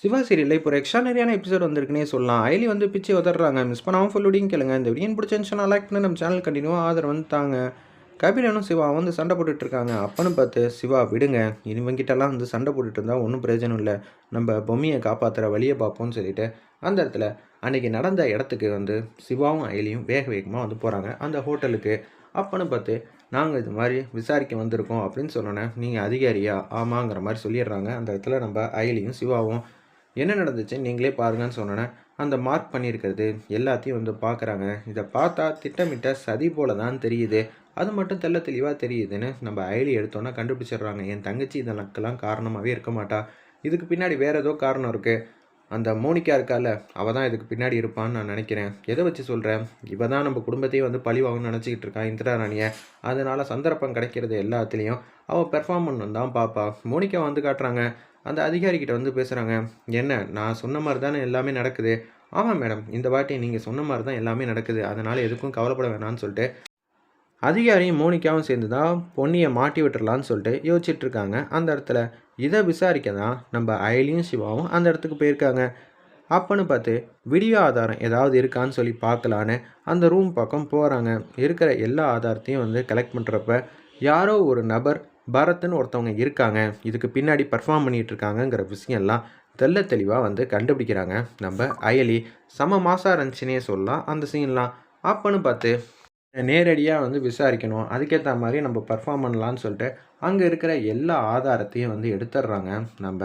சிவா சீரியலில் இப்போ ஒரு எக்ஸ்ட்ரானரியான எபிசோட் வந்திருக்குனே சொல்லலாம். ஐலி வந்து பிச்சு உதறாங்க மிஸ் பண்ணாமல் ஃபுல் வீடியும் கேளுங்க. இந்த வீடியோ பிடிச்சிருந்துச்சுன்னா லைக் பண்ணி. நம்ம சேனல் கண்டினியூவாக ஆதரவு வந்து தாங்க கபிலனும் சிவா வந்து சண்டை போட்டுட்டு இருக்காங்க. அப்பன்னு பார்த்து சிவா விடுங்க. இவங்கிட்டலாம் வந்து சண்டை போட்டுட்டு இருந்தால் ஒன்றும் பிரயோஜனம் இல்லை. நம்ம பொம்மையை காப்பாற்றுற வழியை பார்ப்போம்னு சொல்லிட்டு அந்த இடத்துல அன்றைக்கி நடந்த இடத்துக்கு வந்து சிவாவும் ஐலியும் வேக வேகமாக வந்து போகிறாங்க அந்த ஹோட்டலுக்கு அப்பன்னு பார்த்து நாங்கள் இது மாதிரி விசாரிக்க வந்திருக்கோம் அப்படின்னு சொன்னோன்னே நீங்கள் அதிகாரியா? ஆமாங்கிற மாதிரி சொல்லிடுறாங்க. அந்த இடத்துல நம்ம ஐலியும் சிவாவும் என்ன நடந்துச்சு? நீங்களே பாருங்கன்னு சொன்னோன்னே அந்த மார்க் பண்ணியிருக்கிறது எல்லாத்தையும் வந்து பார்க்குறாங்க. இதை பார்த்தா திட்டமிட்ட சதி போல தான் தெரியுது. அது மட்டும் தெல்ல தெளிவாக தெரியுதுன்னு நம்ம ஐலி எடுத்தோன்னா கண்டுபிடிச்சிடுறாங்க. என் தங்கச்சி இதெல்லாம் காரணமாகவே இருக்க மாட்டா. இதுக்கு பின்னாடி வேறு ஏதோ காரணம் இருக்குது அந்த மோனிகா இருக்கால அவள் தான் இதுக்கு பின்னாடி இருப்பான்னு நான் நினைக்கிறேன். எதை வச்சு சொல்கிறேன் இவ தான் நம்ம குடும்பத்தையும் வந்து பழிவாகும்னு நினச்சிக்கிட்டு இருக்கான் இந்திரா ராணியை. அதனால் சந்தர்ப்பம் கிடைக்கிறது எல்லாத்துலேயும். அவள் பெர்ஃபார்ம் பண்ணணும் தான் பாப்பா. மோனிகா வந்து காட்டுறாங்க. அந்த அதிகாரிக்கிட்ட வந்து பேசுகிறாங்க என்ன நான் சொன்ன மாதிரி தானே எல்லாமே நடக்குது? ஆமாம் மேடம். இந்த வாட்டி நீங்கள் சொன்ன மாதிரி தான் எல்லாமே நடக்குது. அதனால் எதுக்கும் கவலைப்பட வேணாம்னு சொல்லிட்டு. அதிகாரியும் மோனிக்காவும் சேர்ந்து தான் பொன்னியை மாட்டி விட்டுறலான்னு சொல்லிட்டு யோசிச்சுட்டு இருக்காங்க. அந்த இடத்துல இதை விசாரிக்க தான் நம்ம அயலியும் சிவாவும் அந்த இடத்துக்கு போயிருக்காங்க. அப்பன்னு பார்த்து வீடியோ ஆதாரம் ஏதாவது இருக்கான்னு சொல்லி பார்க்கலான்னு அந்த ரூம் பக்கம் போகிறாங்க இருக்கிற எல்லா ஆதாரத்தையும் வந்து கலெக்ட் பண்ணுறப்ப யாரோ ஒரு நபர் பரத்னு ஒருத்தவங்க இருக்காங்க. இதுக்கு பின்னாடி பர்ஃபார்ம் பண்ணிகிட்டு இருக்காங்கங்கிற விஷயம்லாம் தெல்ல தெளிவாக வந்து கண்டுபிடிக்கிறாங்க. நம்ம அயலி செம மாசாக இருந்துச்சுன்னே சொல்லலாம். அந்த சீன்லாம் அப்பன்னு பார்த்து நேரடியாக வந்து விசாரிக்கணும். அதுக்கேற்ற மாதிரி நம்ம பர்ஃபார்ம் பண்ணலான்னு சொல்லிட்டு அங்கே இருக்கிற எல்லா ஆதாரத்தையும் வந்து எடுத்துடுறாங்க. நம்ம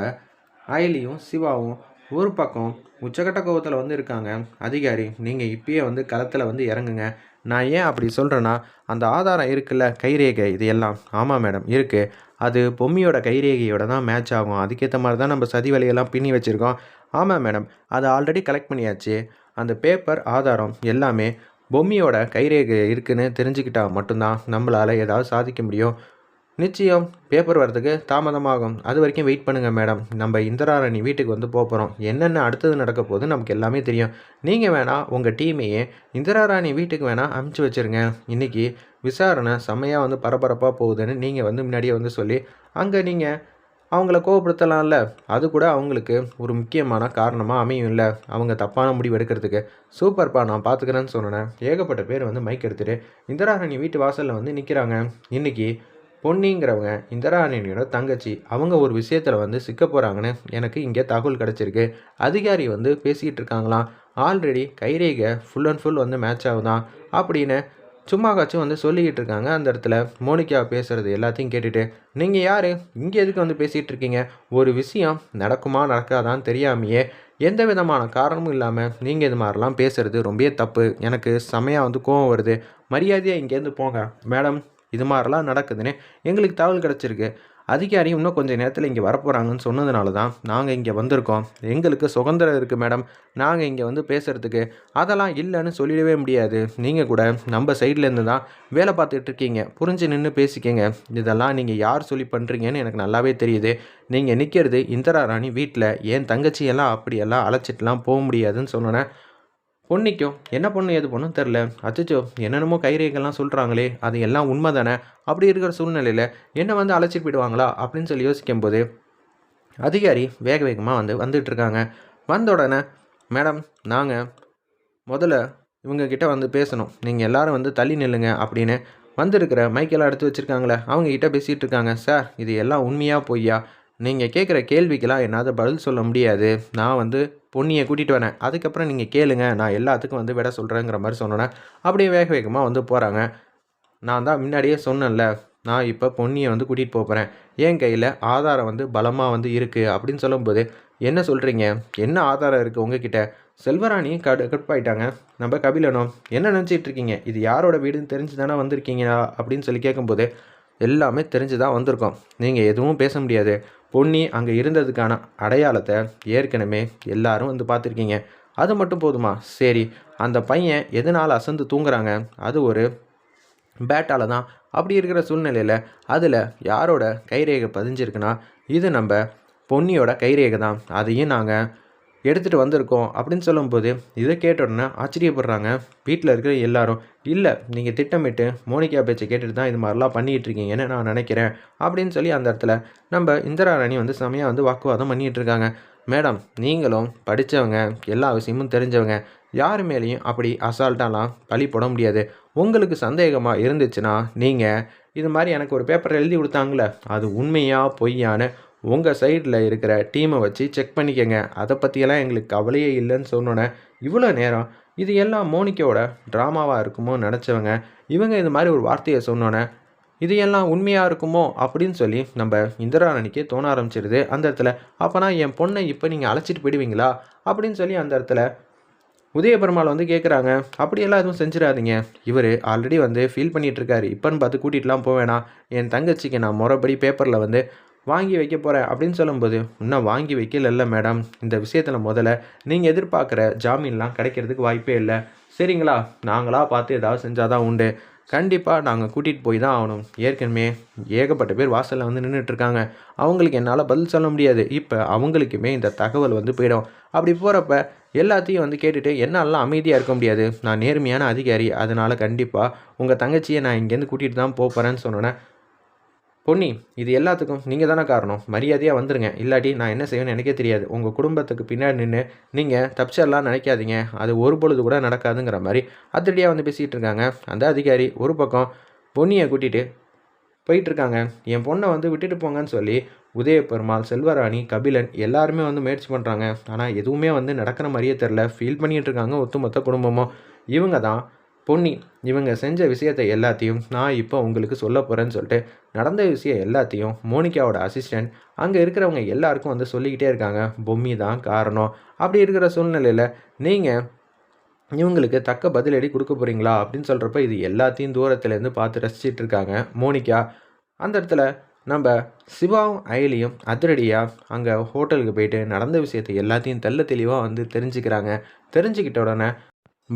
அயலியும் சிவாவும் ஒரு பக்கம் உச்சகட்ட கோபத்தில் வந்து இருக்காங்க. அதிகாரி நீங்கள் இப்பயே வந்து களத்தில் வந்து இறங்குங்க. நான் ஏன் அப்படி சொல்கிறேன்னா அந்த ஆதாரம் இருக்குல்ல கைரேகை இது எல்லாம். ஆமாம் மேடம் இருக்குது அது பொம்மியோட கைரேகையோட தான் மேட்ச் ஆகும். அதுக்கேற்ற மாதிரி தான் நம்ம சதி வலையெல்லாம் பின்னி வச்சுருக்கோம். ஆமாம் மேடம் அதை ஆல்ரெடி கலெக்ட் பண்ணியாச்சு. அந்த பேப்பர் ஆதாரம் எல்லாமே பொம்மியோட கைரேகை இருக்குன்னு தெரிஞ்சுக்கிட்டால் மட்டும்தான் நம்மளால் ஏதாவது சாதிக்க முடியும். நிச்சயம் பேப்பர் வரதுக்கு தாமதமாகும். அது வரைக்கும் வெயிட் பண்ணுங்கள் மேடம் நம்ம இந்திராரணி வீட்டுக்கு வந்து போகிறோம் என்னென்ன அடுத்தது நடக்க போகுது நமக்கு எல்லாமே தெரியும். நீங்கள் வேணால் உங்கள் டீமையே இந்திராராணி வீட்டுக்கு வேணால் அமுச்சு வச்சுருங்க. இன்றைக்கி விசாரணை செம்மையாக வந்து பரபரப்பாக போகுதுன்னு நீங்கள் வந்து முன்னாடியே வந்து சொல்லி அங்கே நீங்கள் அவங்கள கோவப்படுத்தலாம்ல. அது கூட அவங்களுக்கு ஒரு முக்கியமான காரணமாக அமையும் இல்லை அவங்க தப்பான முடிவு எடுக்கிறதுக்கு. சூப்பர்ப்பா நான் பார்த்துக்கிறேன்னு சொன்னேன். ஏகப்பட்ட பேர் வந்து மைக் எடுத்துகிட்டு இந்திராரணி வீட்டு வாசலில் வந்து நிற்கிறாங்க இன்றைக்கி பொன்னிங்கிறவங்க இந்திராணியோட தங்கச்சி அவங்க ஒரு விஷயத்தில் வந்து சிக்க போகிறாங்கன்னு எனக்கு இங்கே தகவல் கிடச்சிருக்கு. அதிகாரி வந்து பேசிக்கிட்டு இருக்காங்களாம். ஆல்ரெடி கைரேகை ஃபுல் அண்ட் ஃபுல் வந்து மேட்ச் ஆகுதான் அப்படின்னு சும்மா காச்சும் வந்து சொல்லிக்கிட்டு இருக்காங்க. அந்த இடத்துல மோனிகா பேசுகிறது எல்லாத்தையும் கேட்டுட்டு நீங்கள் யார்? இங்கே எதுக்கு வந்து பேசிகிட்டு இருக்கீங்க? ஒரு விஷயம் நடக்குமா நடக்காதான்னு தெரியாமையே. எந்த விதமான காரணமும் இல்லாமல் நீங்கள் இது மாதிரிலாம் பேசுகிறது ரொம்பவே தப்பு. எனக்கு செமையாக வந்து கோவம் வருது. மரியாதையாக இங்கேருந்து போங்க. மேடம் இது மாதிரிலாம் நடக்குதுன்னு எங்களுக்கு தகவல் கிடச்சிருக்கு. அதிகாரி இன்னும் கொஞ்சம் நேரத்தில் இங்கே வரப்போகிறாங்கன்னு சொன்னதுனால தான் நாங்கள் இங்கே வந்திருக்கோம். எங்களுக்கு சுதந்திரம் இருக்குது மேடம். நாங்கள் இங்கே வந்து பேசுகிறதுக்கு அதெல்லாம் இல்லைன்னு சொல்லிடவே முடியாது. நீங்கள் கூட நம்ம சைட்லேருந்து தான் வேலை பார்த்துட்டு இருக்கீங்க. புரிஞ்சு நின்று பேசிக்கங்க. இதெல்லாம் நீங்கள் யார் சொல்லி பண்ணுறீங்கன்னு எனக்கு நல்லாவே தெரியுது. நீங்கள் நிற்கிறது இந்திரா ராணி வீட்டில் என் தங்கச்சியெல்லாம் அப்படியெல்லாம் அழைச்சிட்டுலாம் போக முடியாதுன்னு சொன்னேன். பொன்னிக்கும் என்ன பொண்ணு எது பொண்ணும் தெரில அச்சோ என்னென்னமோ கைரேகெல்லாம் சொல்கிறாங்களே அது எல்லாம் உண்மை தானே அப்படி இருக்கிற சூழ்நிலையில் என்ன வந்து அழைச்சிட்டு போயிடுவாங்களா? அப்படின்னு சொல்லி யோசிக்கும் போது அதிகாரி வேக வேகமாக வந்து வந்துட்டுருக்காங்க வந்த உடனே மேடம் நாங்கள் முதல்ல இவங்கக்கிட்ட வந்து பேசணும். நீங்கள் எல்லோரும் வந்து தள்ளி நில்லுங்க அப்படின்னு வந்திருக்கிற மைக்கெல்லாம் எடுத்து வச்சுருக்காங்களே அவங்கக்கிட்ட பேசிகிட்டு இருக்காங்க. சார் இது எல்லாம் உண்மையாக பொய்யா? நீங்கள் கேட்குற கேள்விக்கெல்லாம் என்னால் பதில் சொல்ல முடியாது. நான் வந்து பொன்னியை கூட்டிகிட்டு வரேன். அதுக்கப்புறம் நீங்கள் கேளுங்க. நான் எல்லாத்துக்கும் வந்து விட சொல்கிறேங்கிற மாதிரி சொன்னோன்னே அப்படியே வேக வேகமாக வந்து போகிறாங்க நான் தான் முன்னாடியே சொன்னேன்ல நான் இப்போ பொன்னியை வந்து கூட்டிகிட்டு போகிறேன் என் கையில் ஆதாரம் வந்து பலமாக வந்து இருக்குது அப்படின்னு சொல்லும்போது என்ன சொல்கிறீங்க என்ன ஆதாரம் இருக்குது உங்ககிட்ட? செல்வராணி கடு கடுப்பாயிட்டாங்க. நம்ம கபிலனும் என்ன நினச்சிட்டு இருக்கீங்க? இது யாரோட வீடுன்னு தெரிஞ்சு தானே வந்திருக்கீங்களா? அப்படின்னு சொல்லி கேட்கும்போது எல்லாமே தெரிஞ்சு தான் வந்திருக்கோம். நீங்கள் எதுவும் பேச முடியாது. பொன்னி அங்கே இருந்ததுக்கான அடையாளத்தை ஏற்கனவே எல்லாரும் வந்து பார்த்துருக்கீங்க. அது மட்டும் போதுமா? சரி அந்த பையன் எதனால் அசந்து தூங்குறாங்க? அது ஒரு பேட்டால் தான். அப்படி இருக்கிற சூழ்நிலையில் அதில் யாரோட கைரேகை பதிஞ்சிருக்குன்னா இது நம்ம பொன்னியோட கைரேகை தான். அதையும் நாங்கள் எடுத்துகிட்டு வந்திருக்கோம் அப்படின்னு சொல்லும்போது இதை கேட்ட உடனே ஆச்சரியப்படுறாங்க. வீட்டில் இருக்கிற எல்லாரும் இல்லை நீங்கள் திட்டமிட்டு மோனிகா பேச்சை கேட்டுட்டு தான் இது மாதிரிலாம் பண்ணிகிட்டு இருக்கீங்கன்னு நான் நினைக்கிறேன் அப்படின்னு சொல்லி அந்த இடத்துல நம்ம இந்திரா ராணி வந்து செமையாக வந்து வாக்குவாதம் பண்ணிகிட்டு இருக்காங்க. மேடம் நீங்களும் படித்தவங்க எல்லா விஷயமும் தெரிஞ்சவங்க யார் மேலேயும் அப்படி அசால்ட்டாலாம் பழி போட முடியாது. உங்களுக்கு சந்தேகமாக இருந்துச்சுன்னா நீங்கள் இது மாதிரி எனக்கு ஒரு பேப்பர் எழுதி கொடுத்தாங்களே அது உண்மையாக பொய்யான்னு உங்கள் சைடில் இருக்கிற டீமை வச்சு செக் பண்ணிக்கங்க. அதை பற்றியெல்லாம் எங்களுக்கு கவலையே இல்லைன்னு சொன்னோன்னே இவ்வளோ நேரம் இது எல்லாம் மோனிக்கோட ட்ராமாவாக இருக்குமோ நினச்சவங்க இவங்க இது மாதிரி ஒரு வார்த்தையை சொன்னோன்னே இது எல்லாம் உண்மையாக இருக்குமோ அப்படின்னு சொல்லி நம்ம இந்திராணிக்கே தோண ஆரம்பிச்சிருது. அந்த இடத்துல அப்போனா என் பொண்ணை இப்போ நீங்கள் அழைச்சிட்டு போயிடுவீங்களா? அப்படின்னு சொல்லி அந்த இடத்துல உதயபெருமாள் வந்து கேட்குறாங்க அப்படியெல்லாம் எதுவும் செஞ்சிடாதீங்க. இவர் ஆல்ரெடி வந்து ஃபீல் பண்ணிகிட்ருக்காரு இப்போன்னு பார்த்து கூட்டிகிட்டுலாம் போவேணா என் தங்கச்சிக்கு நான் முறைப்படி பேப்பரில் வந்து வாங்கி வைக்க போகிறேன் அப்படின்னு சொல்லும்போது இன்னும் வாங்கி வைக்கல மேடம் இந்த விஷயத்தில் முதல்ல நீங்கள் எதிர்பார்க்குற ஜாமீன்லாம் கிடைக்கிறதுக்கு வாய்ப்பே இல்லை. சரிங்களா? நாங்களாக பார்த்து ஏதாவது செஞ்சால் தான் உண்டு. கண்டிப்பாக நாங்கள் கூட்டிகிட்டு போய் தான் ஆகணும். ஏற்கனவே ஏகப்பட்ட பேர் வாசலில் வந்து நின்றுட்டுருக்காங்க அவங்களுக்கு என்னால் பதில் சொல்ல முடியாது. இப்போ அவங்களுக்குமே இந்த தகவல் வந்து போயிடும். அப்படி போகிறப்ப எல்லாத்தையும் வந்து கேட்டுட்டு என்னாலலாம் அமைதியாக இருக்க முடியாது. நான் நேர்மையான அதிகாரி. அதனால் கண்டிப்பாக உங்கள் தங்கச்சியை நான் இங்கேருந்து கூட்டிகிட்டு தான் போகிறேன்னு சொன்னோன்னே பொன்னி இது எல்லாத்துக்கும் நீங்கள் தானே காரணம். மரியாதையாக வந்துடுங்க இல்லாட்டி நான் என்ன செய்வேன்னு எனக்கே தெரியாது. உங்கள் குடும்பத்துக்கு பின்னாடி நின்று நீங்கள் தப்பிச்சிடலாம் நினைக்காதீங்க. அது ஒரு பொழுது கூட நடக்காதுங்கிற மாதிரி அதிரடியாக வந்து பேசிகிட்டு இருக்காங்க. அந்த அதிகாரி ஒரு பக்கம் பொன்னியை கூட்டிகிட்டு போயிட்டுருக்காங்க என் பொண்ணை வந்து விட்டுட்டு போங்கன்னு சொல்லி உதய பெருமாள் செல்வராணி கபிலன் எல்லாருமே வந்து முயற்சி பண்ணுறாங்க ஆனால் எதுவுமே வந்து நடக்கிற மாதிரியே தெரில ஃபீல் பண்ணிகிட்டு இருக்காங்க ஒத்துமொத்த குடும்பமும். இவங்க தான் பொன்னி இவங்க செஞ்ச விஷயத்தை எல்லாத்தையும் நான் இப்போ உங்களுக்கு சொல்ல போகிறேன்னு சொல்லிட்டு நடந்த விஷயம் எல்லாத்தையும் மோனிகாவோட அசிஸ்டண்ட் அங்கே இருக்கிறவங்க எல்லாருக்கும் வந்து சொல்லிக்கிட்டே இருக்காங்க. பொம்மி தான் காரணம். அப்படி இருக்கிற சூழ்நிலையில் நீங்கள் இவங்களுக்கு தக்க பதிலடி கொடுக்க போகிறீங்களா அப்படின்னு சொல்கிறப்ப இது எல்லாத்தையும் தூரத்துலேருந்து பார்த்து ரசிச்சிட்டு இருக்காங்க மோனிகா. அந்த இடத்துல நம்ம சிவாவும் அயலியும் அதிரடியாக அங்கே ஹோட்டலுக்கு போயிட்டு நடந்த விஷயத்தை எல்லாத்தையும் தெல்ல தெளிவாக வந்து தெரிஞ்சுக்கிறாங்க. தெரிஞ்சுக்கிட்ட உடனே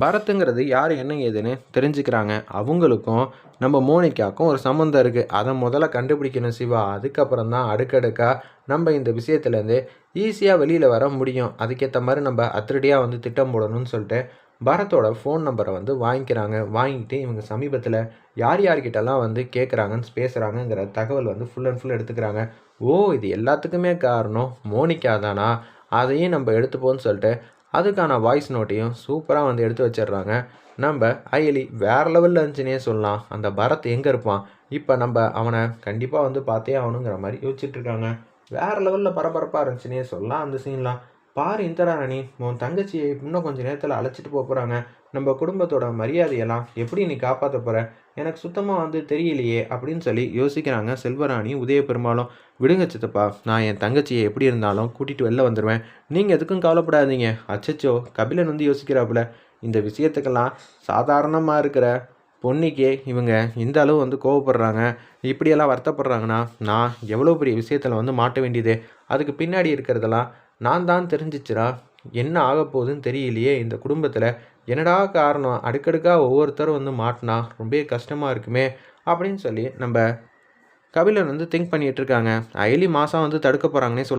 பரத்துங்கிறது யார் என்ன ஏதுன்னு தெரிஞ்சுக்கிறாங்க. அவங்களுக்கும் நம்ம மோனிக்காக்கும் ஒரு சம்மந்தம் இருக்குது அதை முதல்ல கண்டுபிடிக்கணும் சிவா. அதுக்கப்புறம் தான் அடுக்கடுக்காக நம்ம இந்த விஷயத்துலேருந்து ஈஸியாக வெளியில் வர முடியும். அதுக்கேற்ற மாதிரி நம்ம அத்திரடியாக வந்து திட்டம் போடணும்னு சொல்லிட்டு பரத்தோட ஃபோன் நம்பரை வந்து வாங்கிக்கிறாங்க. வாங்கிட்டு இவங்க சமீபத்தில் யார் யார்கிட்டலாம் வந்து கேட்குறாங்கன்னு பேசுகிறாங்கங்கிற தகவல் வந்து ஃபுல் அண்ட் ஃபுல் எடுத்துக்கிறாங்க. ஓ இது எல்லாத்துக்குமே காரணம் மோனிக்கா தானா? அதையும் நம்ம எடுத்துப்போம்னு சொல்லிட்டு அதுக்கான வாய்ஸ் நோட்டையும் சூப்பராக வந்து எடுத்து வச்சிடுறாங்க. நம்ம அயலி வேறு லெவலில் இருந்துச்சுனே சொல்லலாம். அந்த பரத் எங்கே இருப்பான்? இப்போ நம்ம அவனை கண்டிப்பாக வந்து பார்த்தே ஆகணுங்கிற மாதிரி யோசிச்சுட்ருக்காங்க வேறு லெவலில் பரபரப்பாக இருந்துச்சுனே சொல்லலாம் அந்த சீன்லாம் பாரு இந்திராணி உன் தங்கச்சியை இன்னும் கொஞ்சம் நேரத்தில் அழைச்சிட்டு போக போகிறாங்க நம்ம குடும்பத்தோட மரியாதையெல்லாம் எப்படி நீ காப்பாற்ற போகிற எனக்கு சுத்தமாக வந்து தெரியலையே அப்படின்னு சொல்லி யோசிக்கிறாங்க செல்வராணி உதய பெருமாளும் விடுங்க சித்தப்பா நான் என் தங்கச்சியை எப்படி இருந்தாலும் கூட்டிகிட்டு வெளில வந்துடுவேன் நீங்கள் எதுக்கும் கவலைப்படாதீங்க. அச்சச்சோ கபிலன் வந்து யோசிக்கிறாப்புல. இந்த விஷயத்துக்கெல்லாம் சாதாரணமாக இருக்கிற பொன்னிக்கே இவங்க இந்த அளவு வந்து கோவப்படுறாங்க. இப்படியெல்லாம் வருத்தப்படுறாங்கன்னா நான் எவ்வளோ பெரிய விஷயத்தில் வந்து மாட்ட வேண்டியது? அதுக்கு பின்னாடி இருக்கிறதெல்லாம் நான் தான் தெரிஞ்சிச்சுரா என்ன ஆக போகுதுன்னு தெரியலையே இந்த குடும்பத்தில். என்னடா காரணம்? அடுக்கடுக்காக ஒவ்வொருத்தரும் வந்து மாட்டினா ரொம்ப கஷ்டமாக இருக்குமே அப்படின்னு சொல்லி நம்ம கபிலன் வந்து திங்க் பண்ணிகிட்டு இருக்காங்க. அயலி மாதம் வந்து தடுக்க போகிறாங்கன்னே சொல்